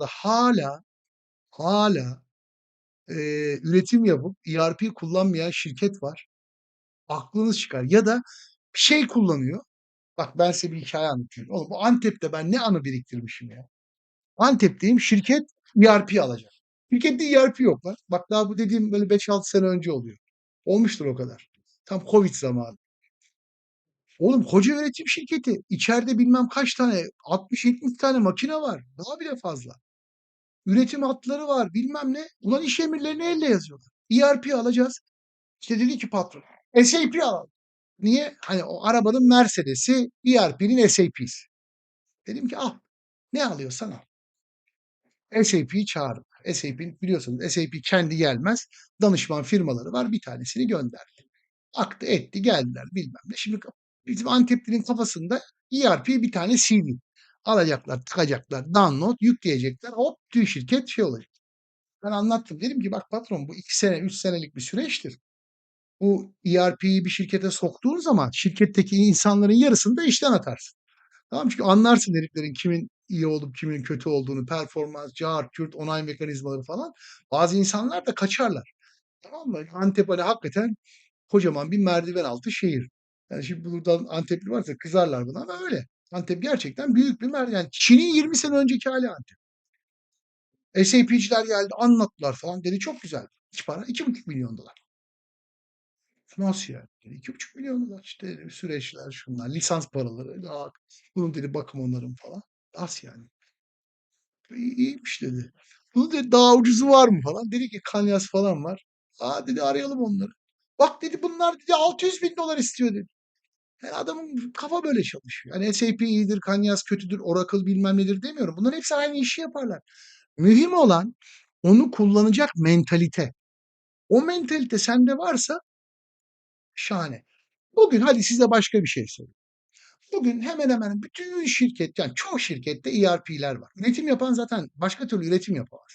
hâlâ, hâlâ, eee, üretim yapıp ERP kullanmayan şirket var. Aklınız çıkar ya da bir şey kullanıyor. Bak ben size bir hikâye anlatayım. Oğlum bu Antep'te ben ne anı biriktirmişim ya. Antep'teyim, şirket ERP alacak. Şirkette ERP yok lan. Bak daha bu dediğim böyle 5-6 sene önce oluyor. Olmuştur o kadar. Tam Covid zamanı. Oğlum koca üretim şirketi. İçeride bilmem kaç tane 60-70 tane makine var. Daha bile fazla. Üretim hatları var bilmem ne. Ulan iş emirlerini elle yazıyorlar. ERP alacağız. İşte dedi ki patron SAP alalım. Niye? Hani o arabanın Mercedes'i ERP'nin SAP'si. Dedim ki al. Ne alıyorsan al. SAP'yi çağırdım. SAP'in biliyorsunuz SAP kendi gelmez. Danışman firmaları var. Bir tanesini gönderdi. Aktı etti geldiler bilmem ne. Şimdi bizim Antepli'nin kafasında ERP bir tane CD. Alacaklar, tıkacaklar, download, yükleyecekler. Hop tüm şirket şey olacak. Ben anlattım. Dedim ki bak patron bu 2 sene 3 senelik bir süreçtir. Bu ERP'yi bir şirkete soktuğun zaman şirketteki insanların yarısını da işten atarsın. Tamam? Çünkü anlarsın heriflerin kimin iyi olup kimin kötü olduğunu, performans, cart curt, onay mekanizmaları falan. Bazı insanlar da kaçarlar. Tamam mı? Antep hani hakikaten kocaman bir merdiven altı şehir. Yani şimdi buradan Antepli varsa kızarlar buna ama öyle. Antep gerçekten büyük bir merdiven. Yani Çin'in 20 sene önceki hâli Antep. SAP'ciler geldi anlattılar falan. Dedi çok güzel. Kaç para? $2,500,000 Nasıl yani? Dedi, $2,500,000 işte süreçler, şunlar, lisans paraları. Daha bunun dedi bakım onarım falan. Nasıl yani? İyi iyiymiş dedi. Bunun dedi daha ucuzu var mı falan. Dedi ki Kanyas falan var. A, dedi arayalım onları. Bak dedi bunlar dedi $600,000 istiyor dedi. Yani adamın kafa böyle çalışıyor. Hani SAP iyidir, Kanyas kötüdür, Oracle bilmem nedir demiyorum. Bunların hepsi aynı işi yaparlar. Mühim olan onu kullanacak mentalite. O mentalite sende varsa şahane. Bugün hadi size başka bir şey söyleyeyim. Bugün hemen hemen bütün şirket yani çoğu şirkette ERP'ler var. Üretim yapan zaten başka türlü üretim yapamaz.